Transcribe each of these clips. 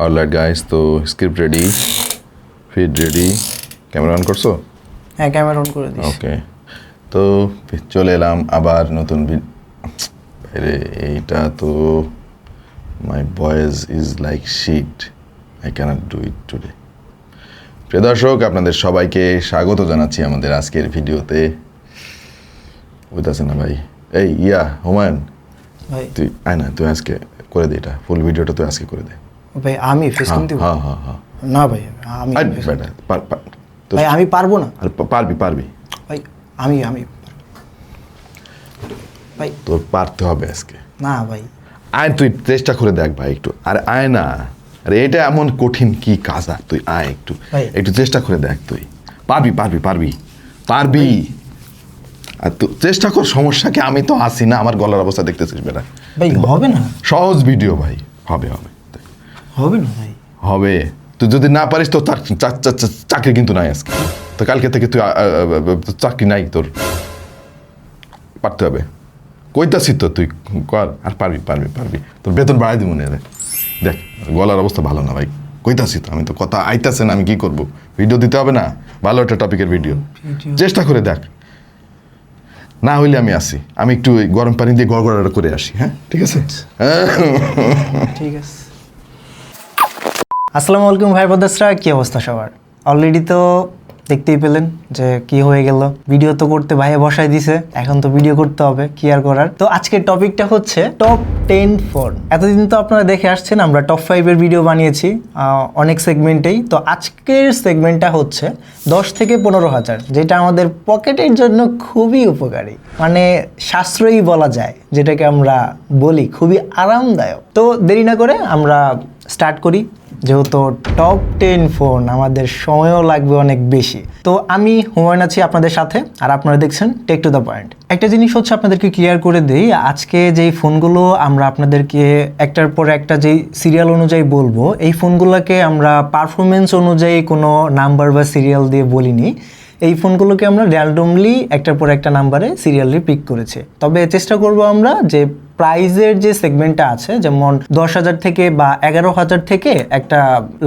Alright guys তো script ready feed ready camera on করছ? হ্যাঁ ক্যামেরা অন করে দিস। ওকে তো চলে এলাম আবার নতুন বাইরে এইটা তো my boys is like shit I can't do it today প্রিয় দর্শক আপনাদের সবাইকে স্বাগত জানাচ্ছি আমাদের আজকের ভিডিওতে। বুঝতেছে না ভাই? এই ইয়া হুমায়ুন। তুই আয় না তুই আজকে করে দে এটা। ফুল ভিডিওটা তুই আজকে করে দে। ভাই আমি ফেস হ্যাঁ দিব হ্যাঁ হ্যাঁ হ্যাঁ। না ভাই আমি ভাই আমি পারব না। আরে পারবি পারবি। ভাই আমি আমি। ভাই। তোর পারতে হবে আজকে। না ভাই। আয় তুই চেষ্টা করে দেখ ভাই একটু। আরে আয় না। আরে এটা এমন কঠিন কি কাজ আর? তুই আয় একটু। একটু চেষ্টা করে দেখ তুই। পারবি পারবি পারবি। পারবি। আর তুই চেষ্টা কর সমস্যা কি? আমি তো আসি না আমার গলার অবস্থা দেখতেছিস বেটা। ভাই হবে না। সহজ ভিডিও ভাই হবে হবে। হবে না ভাই। হবে। তুই যদি না পারিস তো চাক- চাক- চাক- চাক- চাকরি কিন্তু নাই আজকে। তো কালকে থেকে তুই চাকরি নাই তোর। পারতে হবে। কইতাছি তো তুই কর। আর পারবি পারবি পারবি। তোর বেতন বাড়াই দিব না দেখ গলার অবস্থা ভালো না ভাই। কইতাছি তো আমি তো কথা আইতাছে না আমি কি করব? ভিডিও দিতে হবে না? ভালো একটা টপিকের ভিডিও। চেষ্টা করে দেখ। না হইলে আমি আসি। আমি একটু গরম পানি দিয়ে গড়গড়া করে আসি হ্যাঁ? ঠিক আছে? ঠিক আছে। আসসালামু আলাইকুম ভাই বদাসরা কি অবস্থা সবার? অলরেডি তো দেখতেই পেলেন যে কি হয়ে গেল। ভিডিও তো করতে ভাইয়া বসাই দিছে, এখন তো ভিডিও করতে হবে, কি আর করার? তো আজকের টপিকটা হচ্ছে টপ টেন ফোন এতদিন তো আপনারা দেখে আসছেন, আমরা টপ ফাইভের ভিডিও বানিয়েছি অনেক সেগমেন্টেই তো আজকের সেগমেন্টটা হচ্ছে দশ থেকে পনেরো হাজার, যেটা আমাদের পকেটের জন্য খুবই উপকারী। মানে সাশ্রয়ী বলা যায়, যেটাকে আমরা বলি খুবই আরামদায়ক। তো দেরি না করে আমরা স্টার্ট করি। যেহেতু টপ টেন ফোন আমাদের সময়ও লাগবে অনেক বেশি। তো আমি হুমায়ুন আছি আপনাদের সাথে, আর আপনারা দেখছেন টেক টু দ্য পয়েন্ট একটা জিনিস হচ্ছে আপনাদেরকে ক্লিয়ার করে দিই, আজকে যেই ফোনগুলো আমরা আপনাদেরকে একটার পর একটা যেই সিরিয়াল অনুযায়ী বলব, এই ফোনগুলোকে আমরা পারফরমেন্স অনুযায়ী কোনো নাম্বার বা সিরিয়াল দিয়ে বলিনি। এই ফোনগুলোকে আমরা র্যান্ডমলি একটার পর একটা নাম্বারে সিরিয়ালি পিক করেছি। তবে চেষ্টা করব আমরা যে প্রাইজের যে সেগমেন্টটা আছে, যেমন দশ হাজার থেকে বা এগারো হাজার থেকে একটা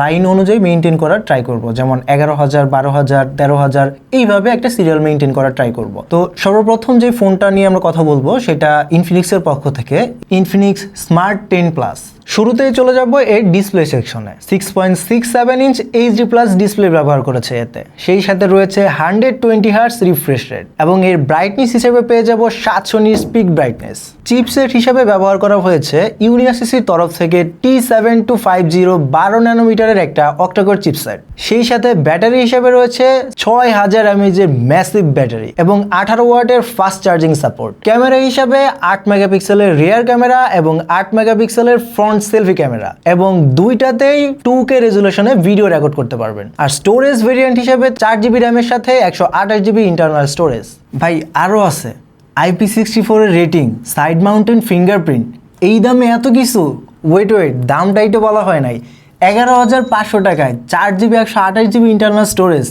লাইন অনুযায়ী মেনটেন করার ট্রাই করব। যেমন এগারো হাজার, বারো হাজার, তেরো হাজার, এইভাবে একটা সিরিয়াল মেনটেন করার ট্রাই করব। তো সর্বপ্রথম যে ফোনটা নিয়ে আমরা কথা বলব, সেটা ইনফিনিক্সের পক্ষ থেকে ইনফিনিক্স স্মার্ট টেন প্লাস শুরুতেই চলে যাব এর ডিসপ্লে সেকশনে six point six seven inch HD plus display ব্যবহার করেছে এতে। সেই সাথে রয়েছে hundred twenty hertz refresh rate এবং এর ব্রাইটনেস হিসেবে পেয়ে যাব সাতশো নিস পিক ব্রাইটনেস চিপসেট হিসেবে ব্যবহার করা হয়েছে ইউনিভার্সিটির তরফ থেকে T seven two five zero বারো ন্যানোমিটারের একটা অক্টাকোর চিপসেট সেই সাথে ব্যাটারি হিসাবে রয়েছে ছয় হাজার এমএজের ম্যাসিভ ব্যাটারি এবং আঠারো ওয়াটের ফাস্ট চার্জিং সাপোর্ট ক্যামেরা হিসাবে আট মেগাপিক্সেলের রিয়ার ক্যামেরা এবং আট মেগাপিক্সেলের ফ্রন্ট সেলফি ক্যামেরা এবং দুইটাতেই টু কে রেজুলেশনে ভিডিও রেকর্ড করতে পারবেন। আর স্টোরেজ ভেরিয়েন্ট হিসেবে চার জিবি র্যামের সাথে একশো আঠাশ জিবি ইন্টারনাল স্টোরেজ ভাই আরও আছে। আইপি সিক্সটি ফোরের রেটিং সাইড মাউন্টেন ফিঙ্গারপ্রিন্ট এই দামে এত কিছু? ওয়েট ওয়েট দামটাই তো বলা হয় নাই। এগারো হাজার পাঁচশো টাকায় চার জিবি একশো আঠাশ জিবি ইন্টারনাল স্টোরেজ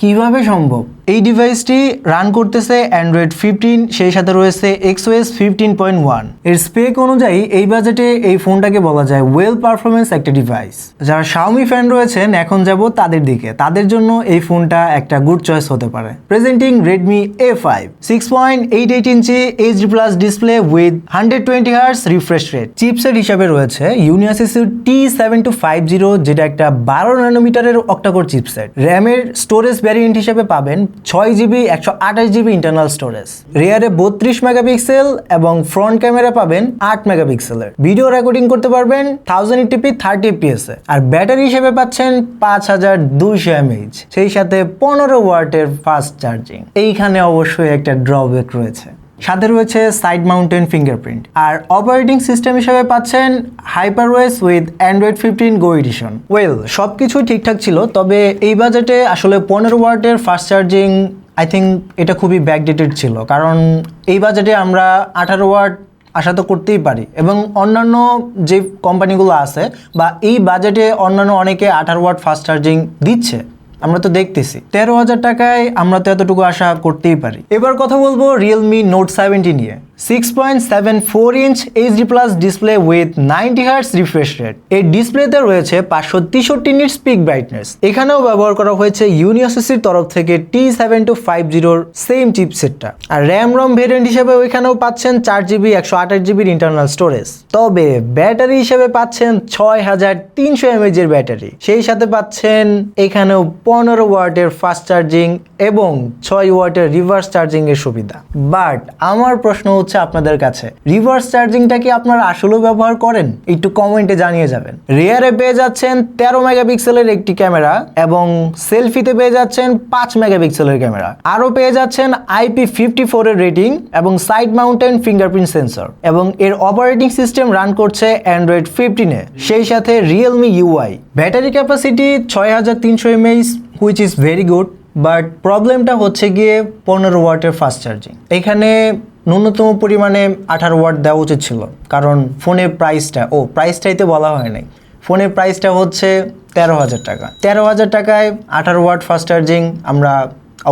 কীভাবে সম্ভব? এই ডিভাইসটি রান করতেছে অ্যান্ড্রয়েড ফিফটিন সেই সাথে রয়েছে এক্সওএস ফিফটিন পয়েন্ট ওয়ানের স্পেক অনুযায়ী এই বাজেটে এই ফোনটাকে বলা যায় ওয়েল পারফরমেন্স একটা ডিভাইস যারা শাওমি ফ্যান রয়েছেন, এখন যাব তাদের দিকে। তাদের জন্য এই ফোনটা একটা গুড চয়েস হতে পারে। Presenting Redmi A five six point eight eight inch HD plus display with hundred twenty hertz refresh rate chipset হিসাবে রয়েছে ইউনিভার্সিটির T seven two five zero যেটা একটা বারো ন্যানোমিটারের অক্টাকোর চিপসেট র্যামের স্টোরেজ ভ্যারিয়েন্ট হিসেবে পাবেন ছয় জিবি একশো আঠাশ জিবি ইন্টারনাল স্টোরেজ রিয়ারে বত্রিশ মেগাপিক্সেল এবং ফ্রন্ট ক্যামেরা পাবেন আট মেগাপিক্সেলের ভিডিও রেকর্ডিং করতে পারবেন thousand eighty p thirty FPS আর ব্যাটারি হিসেবে পাচ্ছেন পাঁচ হাজার দুইশো এমএইচ সেই সাথে পনেরো ওয়াটের ফাস্ট চার্জিং এইখানে অবশ্যই একটা ড্রব্যাক রয়েছে। সাথে রয়েছে সাইড মাউন্টেন ফিঙ্গারপ্রিন্ট। আর অপারেটিং সিস্টেম হিসেবে পাচ্ছেন HyperOS with Android fifteen go edition. Well সব কিছুই ঠিকঠাক ছিল, তবে এই বাজেটে আসলে পনেরো ওয়াটের ফাস্ট চার্জিং, আই থিঙ্ক এটা খুবই ব্যাকডেটেড ছিল, কারণ এই বাজেটে আমরা আঠারো ওয়াট আশা তো করতেই পারি। এবং অন্যান্য যে কোম্পানিগুলো আছে বা এই বাজেটে অন্যান্য অনেকে আঠারো ওয়াট ফাস্ট চার্জিং দিচ্ছে। আমরা তো দেখতেছি। তেরো হাজার টাকায় আমরা তো এতটুকু আশা করতেই পারি। এবার কথা বলব রিয়েলমি নোট সেভেন্টি নিয়ে। Six point seven four inch HD plus display with ninety hertz refresh rate এই ডিসপ্লেতে রয়েছে পাঁচশো তেষট্টি নিট স্পিক ব্রাইটনেস এখানেও ব্যবহার করা হয়েছে ইউনিভার্সিটির তরফ থেকে টি সেভেন টু ফাইভ জিরোর সেম চিপসেটটা আর র্যাম রম ভেরিয়েন্ট হিসেবে ওইখানেও পাচ্ছেন চার জিবি একশো আঠাশ জিবির ইন্টারনাল স্টোরেজ তবে ব্যাটারি হিসেবে পাচ্ছেন ছয় হাজার তিনশো এমএজ এর ব্যাটারি। সেই সাথে পাচ্ছেন এখানেও পনেরো ওয়াটের ফাস্ট চার্জিং এবং ছয় ওয়াটের রিভার্স চার্জিং এর সুবিধা। বাট আমার প্রশ্ন হচ্ছে আপনাদের কাছে। রিভার্স চার্জিংটা কি আপনারা আসলেও ব্যবহার করেন? একটু কমেন্টে জানিয়ে যাবেন। রিয়ারে পেয়ে যাচ্ছেন তেরো মেগাপিক্সেলের একটি ক্যামেরা এবং সেলফিতে পেয়ে যাচ্ছেন পাঁচ মেগাপিক্সেলের ক্যামেরা আরও পেয়ে যাচ্ছেন আইপি ফিফটি ফোরের রেটিং এবং সাইড মাউন্টেন ফিঙ্গারপ্রিন্ট সেন্সর এবং এর অপারেটিং সিস্টেম রান করছে অ্যান্ড্রয়েড ফিফটিনে সেই সাথে রিয়েলমি ইউআই ব্যাটারি ক্যাপাসিটি ছয় হাজার তিনশো mAh which is very good but প্রবলেমটা হচ্ছে গিয়ে পনেরো ওয়াটের ফাস্ট চার্জিং এখানে ন্যূনতম পরিমাণে আঠারো ওয়াট দেওয়া উচিত ছিল। কারণ ফোনের প্রাইসটা ও প্রাইসটাই তো বলা হয় নাই। ফোনের প্রাইসটা হচ্ছে তেরো হাজার টাকা। তেরো হাজার টাকায় আঠারো ওয়াট ফাস্ট চার্জিং আমরা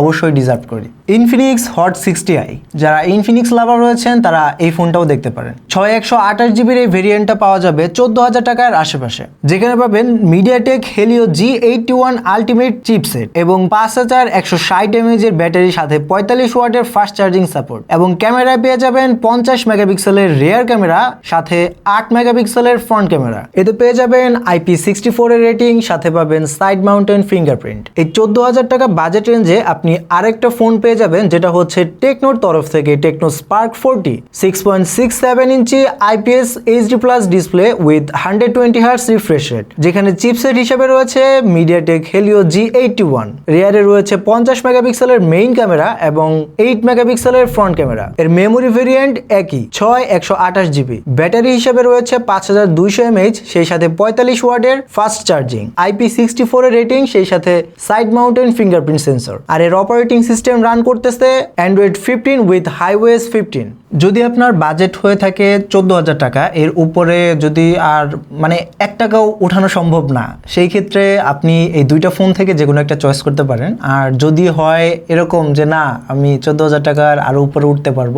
অবশ্যই ডিজার্ভ করি। ইনফিনিক্স হট সিক্সটি আই যারা ইনফিনিক্স লাভার রয়েছেন, তারা এই ফোনটাও দেখতে পারেন। ছয় একশো আঠাশ জিবির এই ভেরিয়েন্টটা পাওয়া যাবে চোদ্দ হাজার টাকার আশেপাশে। যেখানে পাবেন MediaTek Helio G eighty one ultimate chipset এবং পাঁচ হাজার একশো ষাট এমএজ এর ব্যাটারির সাথে পঁয়তাল্লিশ ওয়াটের ফাস্ট চার্জিং সাপোর্ট এবং ক্যামেরায় পেয়ে যাবেন পঞ্চাশ মেগাপিক্সেলের রেয়ার ক্যামেরা সাথে আট মেগাপিক্সেলের ফ্রন্ট ক্যামেরা এতে পেয়ে যাবেন আইপি সিক্সটি ফোরের রেটিং সাথে পাবেন সাইড মাউন্টেন ফিঙ্গারপ্রিন্ট এই চোদ্দ হাজার টাকা বাজেট রেঞ্জে আপনি আরেকটা ফোন পেয়ে যাবেন, যেটা হচ্ছে টেকনোর তরফ থেকে Tecno Spark forty. Six point six seven inch IPS HD plus display with hundred twenty hertz refresh rate. যেখানে চিপসেট হিসেবে রয়েছে MediaTek Helio G eighty one রেয়ারে রয়েছে পঞ্চাশ মেগাপিক্সেলের মেইন ক্যামেরা এবং এইট মেগাপিক্সেলের ফ্রন্ট ক্যামেরা এর মেমোরি ভেরিয়েন্ট একই, ছয় একশো আঠাশ জিবি ব্যাটারি হিসেবে রয়েছে পাঁচ হাজার দুইশো এমএইচ সেই সাথে পঁয়তাল্লিশ ওয়াটের ফাস্ট চার্জিং আইপি সিক্সটি ফোরের রেটিং সেই সাথে সাইড মাউন্টেন ফিঙ্গারপ্রিন্ট সেন্সর আর এর অপারেটিং সিস্টেম রান করতেছে Android fifteen with highways fifteen যদি আপনার বাজেট হয়ে থাকে চোদ্দ হাজার টাকা, এর উপরে যদি আর মানে এক টাকাও ওঠানো সম্ভব না, সেই ক্ষেত্রে আপনি এই দুইটা ফোন থেকে যে কোনো একটা চয়েস করতে পারেন। আর যদি হয় এরকম যে না, আমি চোদ্দ হাজার টাকার আরও উপরে উঠতে পারব,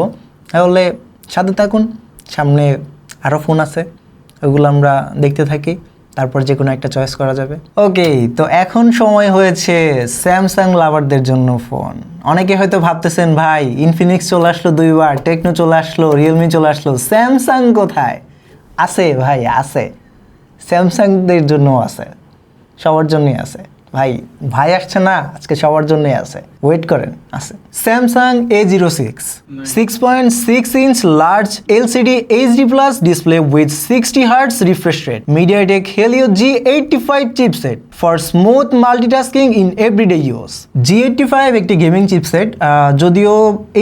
তাহলে সাথে থাকুন, সামনে আরও ফোন আছে, ওগুলো আমরা দেখতে থাকি। তারপর যে কোনো একটা চয়েস করা যাবে। ওকে তো এখন সময় হয়েছে স্যামসাং লাভারদের জন্য ফোন অনেকে হয়তো ভাবতেছেন, ভাই ইনফিনিক্স চলে আসলো দুইবার টেকনো চলে আসলো রিয়েলমি চলে আসলো স্যামসাং কোথায়? আছে, ভাই, আছে। স্যামসাংদের জন্য আছে, সবার জন্যই আছে। ভাই ভাই আসছে না আজকে সবার জন্যই আছে। ওয়েট করেন আছে। Samsung A zero six six point six inch large LCD HD plus display with sixty hertz refresh rate MediaTek Helio G eighty five chipset for smooth multitasking in everyday use G eighty five একটি gaming chipset যদিও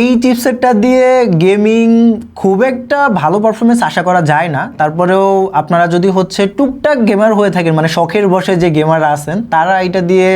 এই চিপসেটটা দিয়ে gaming খুব একটা ভালো performance আশা করা যায় না। তারপরেও আপনারা যদি হচ্ছে টুকটাক গেমার হয়ে থাকেন মানে শখের বসে যে গেমাররা আছেন, তারা এটা দিয়ে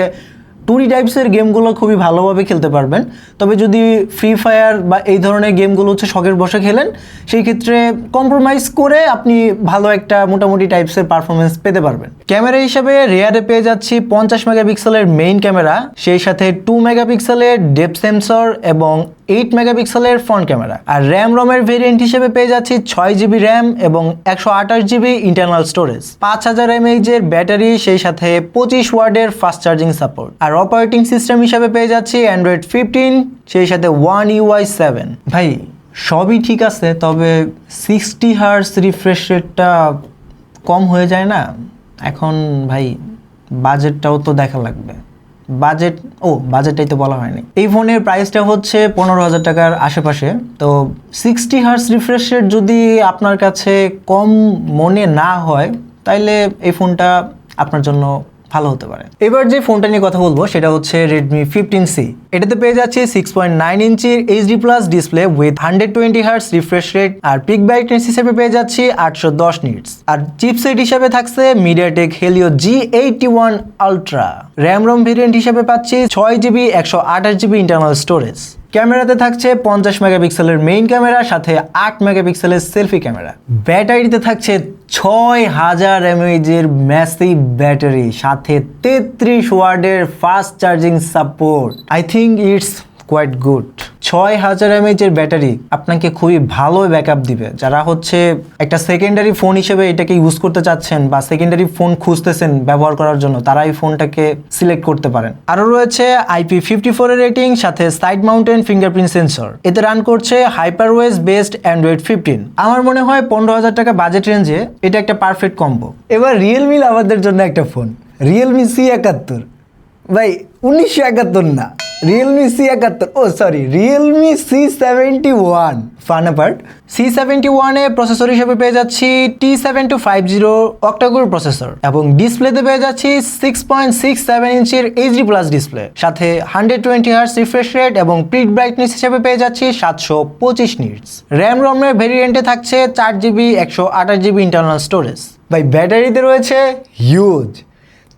টুরি টাইপসের গেমগুলো খুবই ভালোভাবে খেলতে পারবেন। তবে যদি ফ্রি ফায়ার বা এই ধরনের গেমগুলো হচ্ছে শখের বসে খেলেন, সেই ক্ষেত্রে কম্প্রোমাইজ করে আপনি ভালো একটা মোটামুটি টাইপসের পারফরমেন্স পেতে পারবেন। ক্যামেরা হিসাবে রেয়ারে পেয়ে যাচ্ছি পঞ্চাশ মেগাপিক্সেলের মেইন ক্যামেরা, সেই সাথে টু মেগাপিক্সেলের ডেপ সেন্সর এবং এইট মেগাপিক্সেলের ফ্রন্ট ক্যামেরা আর র্যাম রমের ভেরিয়েন্ট হিসেবে পেয়ে যাচ্ছি ছয় জিবি র্যাম এবং একশো আঠাশ জিবি ইন্টারনাল স্টোরেজ পাঁচ হাজার এমএইচ এর ব্যাটারি, সেই সাথে পঁচিশ ওয়ার্ডের ফাস্ট চার্জিং সাপোর্ট আর অপারেটিং সিস্টেম হিসেবে পেয়ে যাচ্ছি অ্যান্ড্রয়েড ফিফটিন সেই সাথে ওয়ান ইউআই সেভেন ভাই, সবই ঠিক আছে, তবে সিক্সটি হার্স রিফ্রেশ রেটটা কম হয়ে যায় না? এখন ভাই বাজেটটাও তো দেখা লাগবে। বাজেট, ও, বাজেটটাই তো বলা হয়নি। এই ফোনের প্রাইসটা হচ্ছে পনেরো হাজার টাকার আশেপাশে। তো সিক্সটি হার্স রিফ্রেশের যদি আপনার কাছে কম মনে না হয়, তাইলে এই ফোনটা আপনার জন্য ভালো হতে পারে। এবার যে ফোনটা নিয়ে কথা বলব, সেটা হচ্ছে রেডমি ফিফটিন সি এটাতে পেয়ে যাচ্ছে সিক্স পয়েন্ট নাইন ইঞ্চির HD plus display with hundred twenty hertz refresh rate R peak brightness হিসেবে পেয়ে যাচ্ছি আটশো দশ নিটস আর চিপসেট হিসেবে থাকছে MediaTek Helio G eighty one ultra RAM ROM variant হিসেবে পাচ্ছি ছয় জিবি একশো আঠাশ জিবি ইন্টারনাল স্টোরেজ ক্যামেরাতে থাকছে পঞ্চাশ মেগাপিক্সেলের মেইন ক্যামেরা, সাথে আট মেগাপিক্সেলের সেলফি ক্যামেরা। ব্যাটারিতে থাকছে ছয় হাজার এমএইচের ম্যাসিভ ব্যাটারি সাথে তেত্রিশ ওয়ার্ডের fast charging support I think it's quite good ছয় হাজার এমএইচ এর ব্যাটারি আপনাকে খুবই ভালো ব্যাকআপ দিবে। যারা হচ্ছে একটা সেকেন্ডারি ফোন হিসেবে এটাকে ইউজ করতে চাচ্ছেন বা সেকেন্ডারি ফোন খুঁজতেছেন ব্যবহার করার জন্য, তারা এই ফোনটাকে সিলেক্ট করতে পারেন। আরও রয়েছে আইপি ফিফটি ফোর এর রেটিং সাথে সাইড মাউন্টেন ফিঙ্গারপ্রিন্ট সেন্সর এতে রান করছে হাইপারওয়েজ বেসড অ্যান্ড্রয়েড ফিফটিন আমার মনে হয় পনেরো হাজার টাকা বাজেট রেঞ্জে এটা একটা পারফেক্ট কম্বো এবার রিয়েলমি লাভারদের জন্য একটা ফোন রিয়েলমি সি একাত্তর। ভাই, উনিশশো একাত্তর না। রিয়েলমি সি একাত্তর, ও sorry Realme C seventy one fun part C seventy ওয়ানে প্রসেসর হিসেবে পেয়ে যাচ্ছি T seven two five zero octacore processor এবং ডিসপ্লেতে পেয়ে যাচ্ছি সিক্স পয়েন্ট সিক্স সেভেন ইঞ্চের এইচডি প্লাস ডিসপ্লে সাথে hundred twenty hertz refresh rate এবং প্রিট ব্রাইটনেস হিসেবে পেয়ে যাচ্ছি সাতশো পঁচিশ নিটস র্যাম রমের ভেরিয়েন্টে থাকছে চার জিবি একশো আঠাশ জিবি ইন্টারনাল স্টোরেজ ভাই, ব্যাটারিতে রয়েছে হিউজ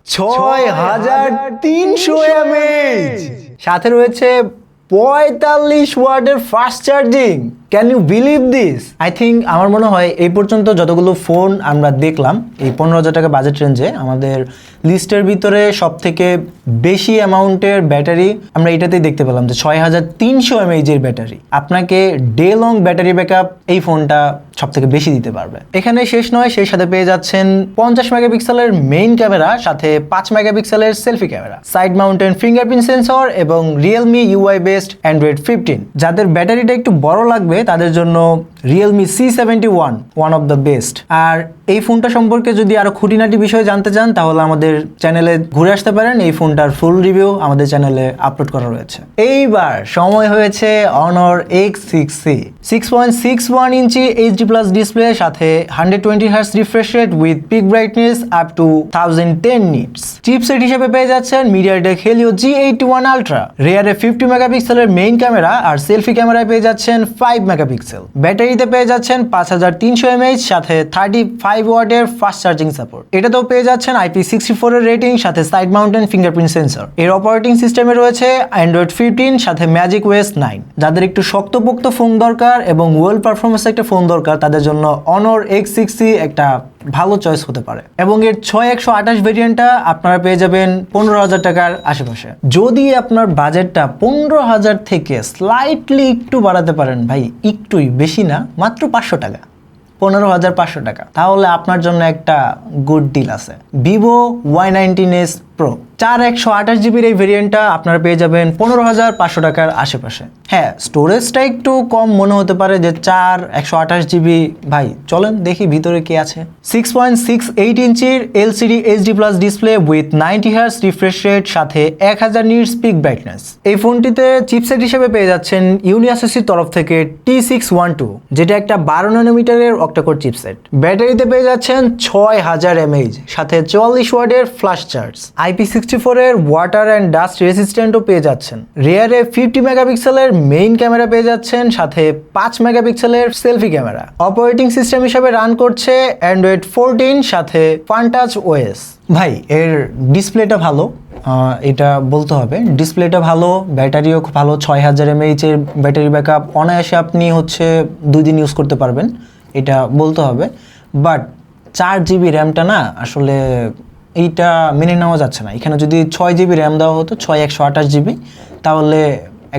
ছয় হাজার তিনশো এমএইচ সাথে রয়েছে পঁয়তাল্লিশ ওয়ার্ডের fast charging can you believe this I think আমার মনে হয় এই পর্যন্ত যতগুলো ফোন আমরা দেখলাম, এই পনেরো হাজার টাকা বাজেট রেঞ্জে আমাদের লিস্টের ভিতরে সব থেকে বেশি অ্যামাউন্টের ব্যাটারি আমরা এটাতেই দেখতে পেলাম যে ছয় হাজার তিনশো এমএইচের ব্যাটারি আপনাকে ডে লং ব্যাটারি ব্যাকআপ এই ফোনটা সব থেকে বেশি দিতে পারবে। এখানে শেষ নয়, সেই সাথে পেয়ে যাচ্ছেন পঞ্চাশ মেগাপিক্সেলের মেইন ক্যামেরা সাথে পাঁচ মেগাপিক্সেলের selfie camera side mounted fingerprint sensor এবং Realme UI based Android fifteen যাদের ব্যাটারিটা একটু বড় লাগবে তাদের জন্য Realme C seventy one one of the best আর এই ফোনটা সম্পর্কে যদি আরও খুঁটিনাটি বিষয় জানতে চান, তাহলে আমাদের চ্যানেলে ঘুরে আসতে পারেন। এই ফোনটার ফুল রিভিউ আমাদের চ্যানেলে আপলোড করা রয়েছে। এইবার সময় হয়েছে Honor X six C six point six one inch HD plus display সাথে hundred twenty hertz refresh rate with peak brightness up to thousand ten nits chipset হিসেবে পেয়ে যাচ্ছেন MediaTek Helio G eighty one ultra রেয়ারে fifty মেগাপিক্সেলের main camera আর selfie ক্যামেরায় পেয়ে যাচ্ছেন five megapixel. ব্যাটারিতে পেয়ে যাচ্ছেন পাঁচ হাজার তিনশো এমএইচ, সাথে থার্টি ফাইভ ওয়াটের ফাস্ট চার্জিং সাপোর্ট। এটাতেও পেয়ে যাচ্ছেন আইপি সিক্সটি ফোর এর রেটিং, সাথে সাইড মাউন্টেন ফিঙ্গারপ্রিন্ট সেন্সর। এর অপারেটিং সিস্টেমে রয়েছে অ্যান্ড্রয়েড ফিফটিন সাথে ম্যাজিক ওয়েস নাইন যাদের একটু শক্তপোক্ত ফোন দরকার এবং ওয়েল পারফরমেন্স একটা ফোন দরকার, তাদের জন্য অনর এক্স সিক্সটি একটা ভালো চয়েস হতে পারে। এবং এর ছয় একশো আঠাশ ভেরিয়েন্টটা আপনারা পেয়ে যাবেন পনেরো হাজার টাকার আশেপাশে। যদি আপনার বাজেটটা পনেরো হাজার থেকে স্লাইটলি একটু বাড়াতে পারেন ভাই, একটুই বেশি না, মাত্র পাঁচশো টাকা। পনেরো হাজার পাঁচশো টাকা। তাহলে আপনার জন্য একটা গুড ডিল আছে। Vivo Y nineteen S Pro চার একশো আঠাশ জিবির এই ভেরিয়েন্টটা আপনারা পেয়ে যাবেন পনেরো হাজার পাঁচশো টাকার আশেপাশে। হ্যাঁ স্টোরেজটা একটু কম মনে হতে পারে যে চার একশো আঠাশ জিবি, ভাই চলেন দেখি ভিতরে কি আছে। সিক্স পয়েন্ট সিক্স এইট ইঞ্চির LCD HD plus display with ninety hertz refresh rate সাথে এক হাজার নিট স্পিক ব্রাইটনেস এই ফোনটিতে চিপসেট হিসেবে পেয়ে যাচ্ছেন ইউনিয়াসিসির তরফ থেকে টি সিক্স ওয়ান টু যেটা একটা বারো ন্যানোমিটারের অক্টাকোর চিপসেট ব্যাটারিতে পেয়ে যাচ্ছেন ছয় হাজার এমএইচ সাথে চুয়াল্লিশ ওয়ার্ডের ফ্ল্যাশ চার্জ আইপি সিক্সটি ফোরের ওয়াটার অ্যান্ড ডাস্ট রেসিস্ট্যান্টও পেয়ে যাচ্ছেন। রেয়ারে ফিফটি মেগাপিক্সেলের মেইন ক্যামেরা পেয়ে যাচ্ছেন, সাথে পাঁচ মেগাপিক্সেলের সেলফি ক্যামেরা অপারেটিং সিস্টেম হিসেবে রান করছে অ্যান্ড্রয়েড ফোরটিন সাথে ফানটাচ ওএস ভাই, এর ডিসপ্লেটা ভালো এটা বলতে হবে ডিসপ্লেটা ভালো, ব্যাটারিও ভালো, ছয় হাজার এমএইচ এর ব্যাটারি ব্যাকআপ অনায়াসে আপনি হচ্ছে দুই দিন ইউজ করতে পারবেন, এটা বলতে হবে। বাট চার জিবি র্যামটা না, আসলে এইটা মেনে নেওয়া যাচ্ছে না। এখানে যদি ছয় জিবি র্যাম দেওয়া হতো, ছয় একশো আঠাশ জিবি তাহলে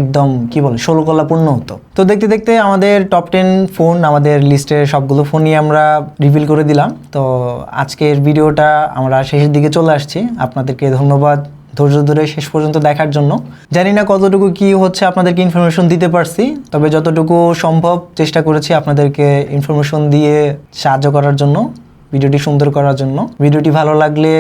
একদম, কি বলে, ষোলো কলা পূর্ণ হতো। তো দেখতে দেখতে আমাদের টপ টেন ফোন আমাদের লিস্টের সবগুলো ফোনই আমরা রিভিল করে দিলাম। তো আজকের ভিডিওটা আমরা শেষের দিকে চলে আসছি। আপনাদেরকে ধন্যবাদ ধৈর্য ধরে শেষ পর্যন্ত দেখার জন্য। জানি না কতটুকু কি হচ্ছে আপনাদেরকে ইনফরমেশন দিতে পারছি, তবে যতটুকু সম্ভব চেষ্টা করেছি আপনাদেরকে ইনফরমেশন দিয়ে সাহায্য করার জন্য। ভিডিওটি সুন্দর করার জন্য। ভিডিওটি ভালো লাগলে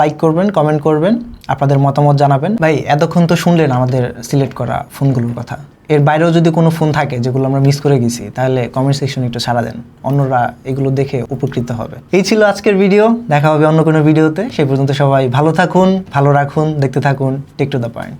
লাইক করবেন কমেন্ট করবেন, আপনাদের মতামত জানাবেন। ভাই, এতক্ষণ তো শুনলেন আমাদের সিলেক্ট করা ফোনগুলোর কথা। এর বাইরেও যদি কোনো ফোন থাকে যেগুলো আমরা মিস করে গেছি, তাহলে কমেন্ট সেকশনে একটু ছাড়া দেন। অন্যরা এগুলো দেখে উপকৃত হবে। এই ছিল আজকের ভিডিও দেখা হবে অন্য কোনো ভিডিওতে সেই পর্যন্ত সবাই ভালো থাকুন, ভালো রাখুন, দেখতে থাকুন টেক টু দ্য পয়েন্ট